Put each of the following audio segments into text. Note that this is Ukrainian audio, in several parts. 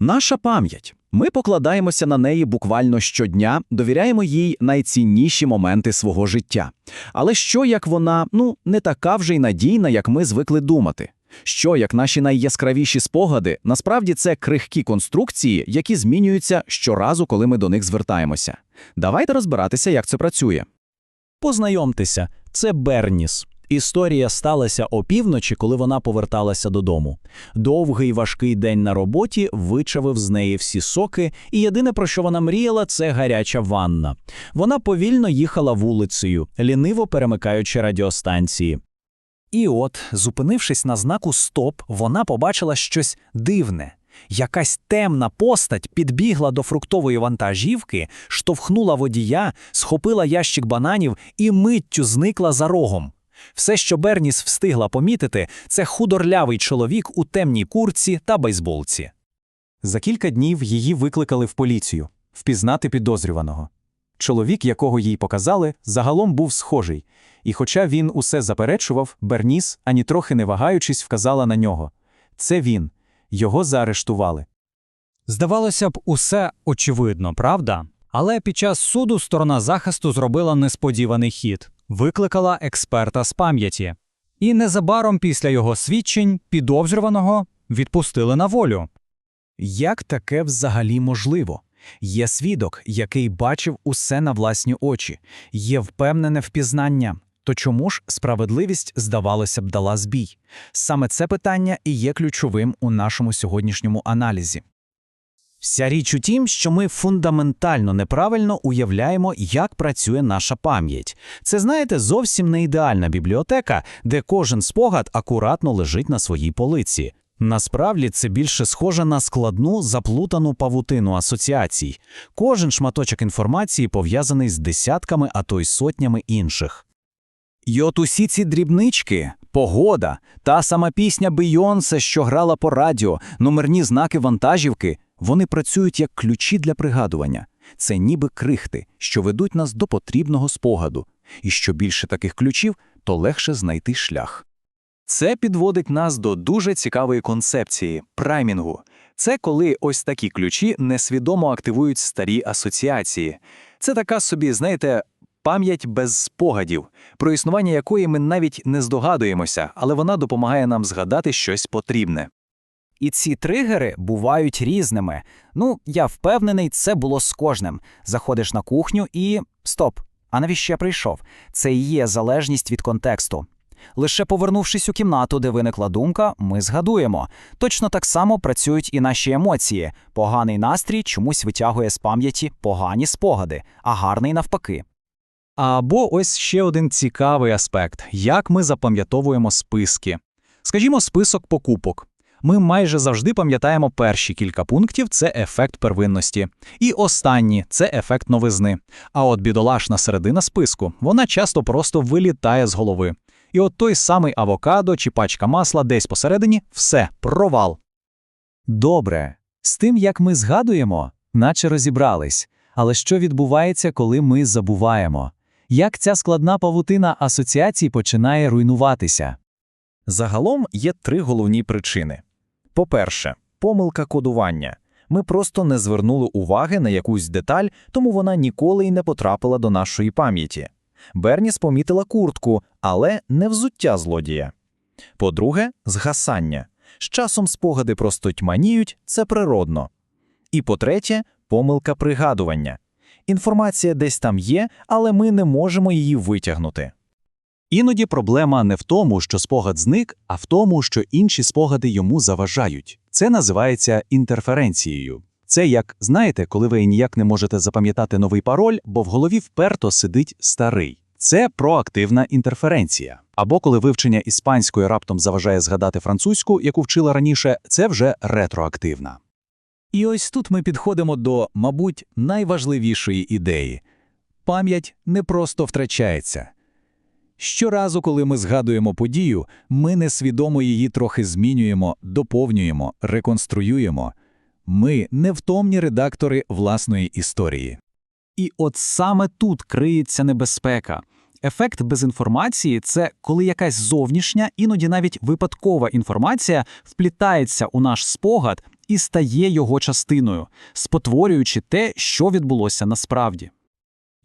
Наша пам'ять. Ми покладаємося на неї буквально щодня, довіряємо їй найцінніші моменти свого життя. Але що як вона, ну, не така вже й надійна, як ми звикли думати? Що як наші найяскравіші спогади, насправді це крихкі конструкції, які змінюються щоразу, коли ми до них звертаємося. Давайте розбиратися, як це працює. Познайомтеся, це Берніс. Історія сталася опівночі, коли вона поверталася додому. Довгий важкий день на роботі вичавив з неї всі соки, і єдине, про що вона мріяла, це гаряча ванна. Вона повільно їхала вулицею, ліниво перемикаючи радіостанції. І от, зупинившись на знаку Стоп, вона побачила щось дивне. Якась темна постать підбігла до фруктової вантажівки, штовхнула водія, схопила ящик бананів і миттю зникла за рогом. Все, що Берніс встигла помітити, це худорлявий чоловік у темній курці та бейсболці. За кілька днів її викликали в поліцію впізнати підозрюваного. Чоловік, якого їй показали, загалом був схожий, і хоча він усе заперечував, Берніс, ані трохи не вагаючись, вказала на нього. Це він. Його заарештували. Здавалося б, усе очевидно, правда? Але під час суду сторона захисту зробила несподіваний хід, викликала експерта з пам'яті. І незабаром після його свідчень підозрюваного відпустили на волю. Як таке взагалі можливо? Є свідок, який бачив усе на власні очі, є впевнене впізнання. То чому ж справедливість, здавалося б, дала збій? Саме це питання і є ключовим у нашому сьогоднішньому аналізі. Вся річ у тім, що ми фундаментально неправильно уявляємо, як працює наша пам'ять. Це, знаєте, зовсім не ідеальна бібліотека, де кожен спогад акуратно лежить на своїй полиці. Насправді це більше схоже на складну заплутану павутину асоціацій. Кожен шматочок інформації пов'язаний з десятками, а то й сотнями інших. І от усі ці дрібнички, погода, та сама пісня Бейонсе, що грала по радіо, номерні знаки вантажівки, вони працюють як ключі для пригадування. Це ніби крихти, що ведуть нас до потрібного спогаду. І що більше таких ключів, то легше знайти шлях. Це підводить нас до дуже цікавої концепції праймінгу. Це коли ось такі ключі несвідомо активують старі асоціації. Це така собі, знаєте, пам'ять без спогадів, про існування якої ми навіть не здогадуємося, але вона допомагає нам згадати щось потрібне. І ці тригери бувають різними. Ну, я впевнений, це було з кожним. Заходиш на кухню і стоп. А навіщо я прийшов? Це і є залежність від контексту. Лише повернувшись у кімнату, де виникла думка, ми згадуємо. Точно так само працюють і наші емоції. Поганий настрій чомусь витягує з пам'яті погані спогади, а гарний навпаки. Або ось ще один цікавий аспект як ми запам'ятовуємо списки. Скажімо, список покупок. Ми майже завжди пам'ятаємо перші кілька пунктів це ефект первинності, і останні це ефект новизни. А от бідолашна середина списку вона часто просто вилітає з голови. І от той самий авокадо чи пачка масла десь посередині все, провал. Добре, з тим, як ми згадуємо, наче розібрались. Але що відбувається, коли ми забуваємо? Як ця складна павутина асоціацій починає руйнуватися? Загалом є три головні причини. По-перше, помилка кодування. Ми просто не звернули уваги на якусь деталь, тому вона ніколи й не потрапила до нашої пам'яті. Берніс помітила куртку, але не взуття злодія. По-друге, згасання. З часом спогади просто тьманіють, це природно. І по-третє, помилка пригадування. Інформація десь там є, але ми не можемо її витягнути. Іноді проблема не в тому, що спогад зник, а в тому, що інші спогади йому заважають. Це називається інтерференцією. Це як, знаєте, коли ви ніяк не можете запам'ятати новий пароль, бо в голові вперто сидить старий. Це проактивна інтерференція. Або коли вивчення іспанської раптом заважає згадати французьку, яку вчила раніше, це вже ретроактивна. І ось тут ми підходимо до, мабуть, найважливішої ідеї. Пам'ять не просто втрачається. Щоразу, коли ми згадуємо подію, ми несвідомо її трохи змінюємо, доповнюємо, реконструюємо. Ми невтомні редактори власної історії. І от саме тут криється небезпека. Ефект безінформації це коли якась зовнішня, іноді навіть випадкова інформація вплітається у наш спогад і стає його частиною, спотворюючи те, що відбулося насправді.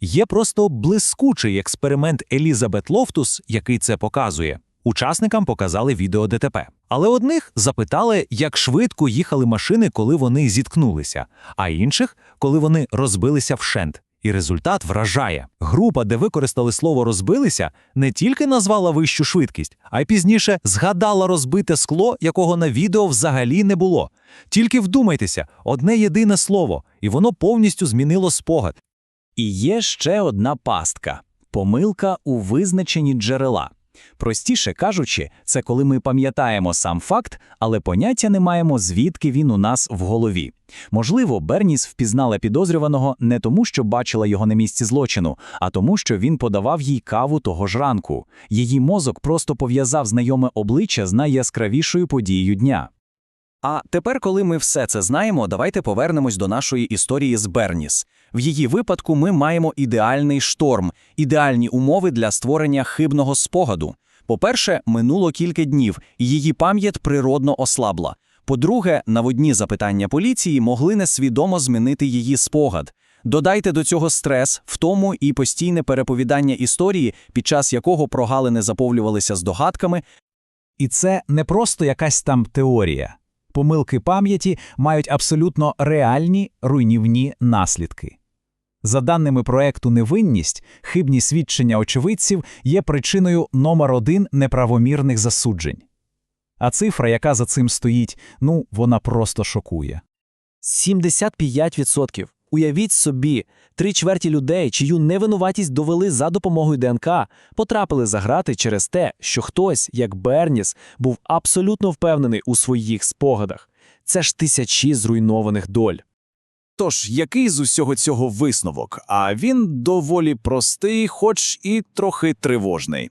Є просто блискучий експеримент Елізабет Лофтус, який це показує. Учасникам показали відео ДТП. Але одних запитали, як швидко їхали машини, коли вони зіткнулися, а інших, коли вони розбилися вщент. І результат вражає. Група, де використали слово розбилися, не тільки назвала вищу швидкість, а й пізніше згадала розбите скло, якого на відео взагалі не було. Тільки вдумайтеся, одне єдине слово, і воно повністю змінило спогад. І є ще одна пастка помилка у визначенні джерела. Простіше кажучи, це коли ми пам'ятаємо сам факт, але поняття не маємо, звідки він у нас в голові. Можливо, Берніс впізнала підозрюваного не тому, що бачила його на місці злочину, а тому, що він подавав їй каву того ж ранку. Її мозок просто пов'язав знайоме обличчя з найяскравішою подією дня. А тепер, коли ми все це знаємо, давайте повернемось до нашої історії з Берніс. В її випадку ми маємо ідеальний шторм, ідеальні умови для створення хибного спогаду. По-перше, минуло кілька днів, і її пам'ять природно ослабла. По-друге, наводні запитання поліції могли несвідомо змінити її спогад. Додайте до цього стрес, втому і постійне переповідання історії, під час якого прогалини заповнювалися здогадками, І це не просто якась там теорія. Помилки пам'яті мають абсолютно реальні руйнівні наслідки. За даними проекту Невинність, хибні свідчення очевидців є причиною номер один неправомірних засуджень. А цифра, яка за цим стоїть, ну, вона просто шокує. 75%. Уявіть собі, три чверті людей, чию невинуватість довели за допомогою ДНК, потрапили за грати через те, що хтось, як Берніс, був абсолютно впевнений у своїх спогадах. Це ж тисячі зруйнованих доль. Тож, який з усього цього висновок? А він доволі простий, хоч і трохи тривожний.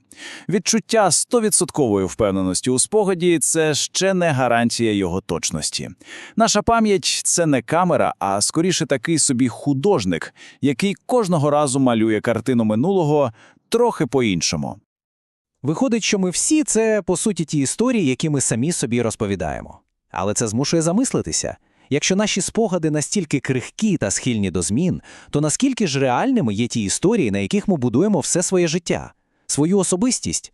Відчуття 100% впевненості у спогаді це ще не гарантія його точності. Наша пам'ять це не камера, а скоріше такий собі художник, який кожного разу малює картину минулого трохи по-іншому. Виходить, що ми всі це, по суті, ті історії, які ми самі собі розповідаємо. Але це змушує замислитися. Якщо наші спогади настільки крихкі та схильні до змін, то наскільки ж реальними є ті історії, на яких ми будуємо все своє життя, свою особистість?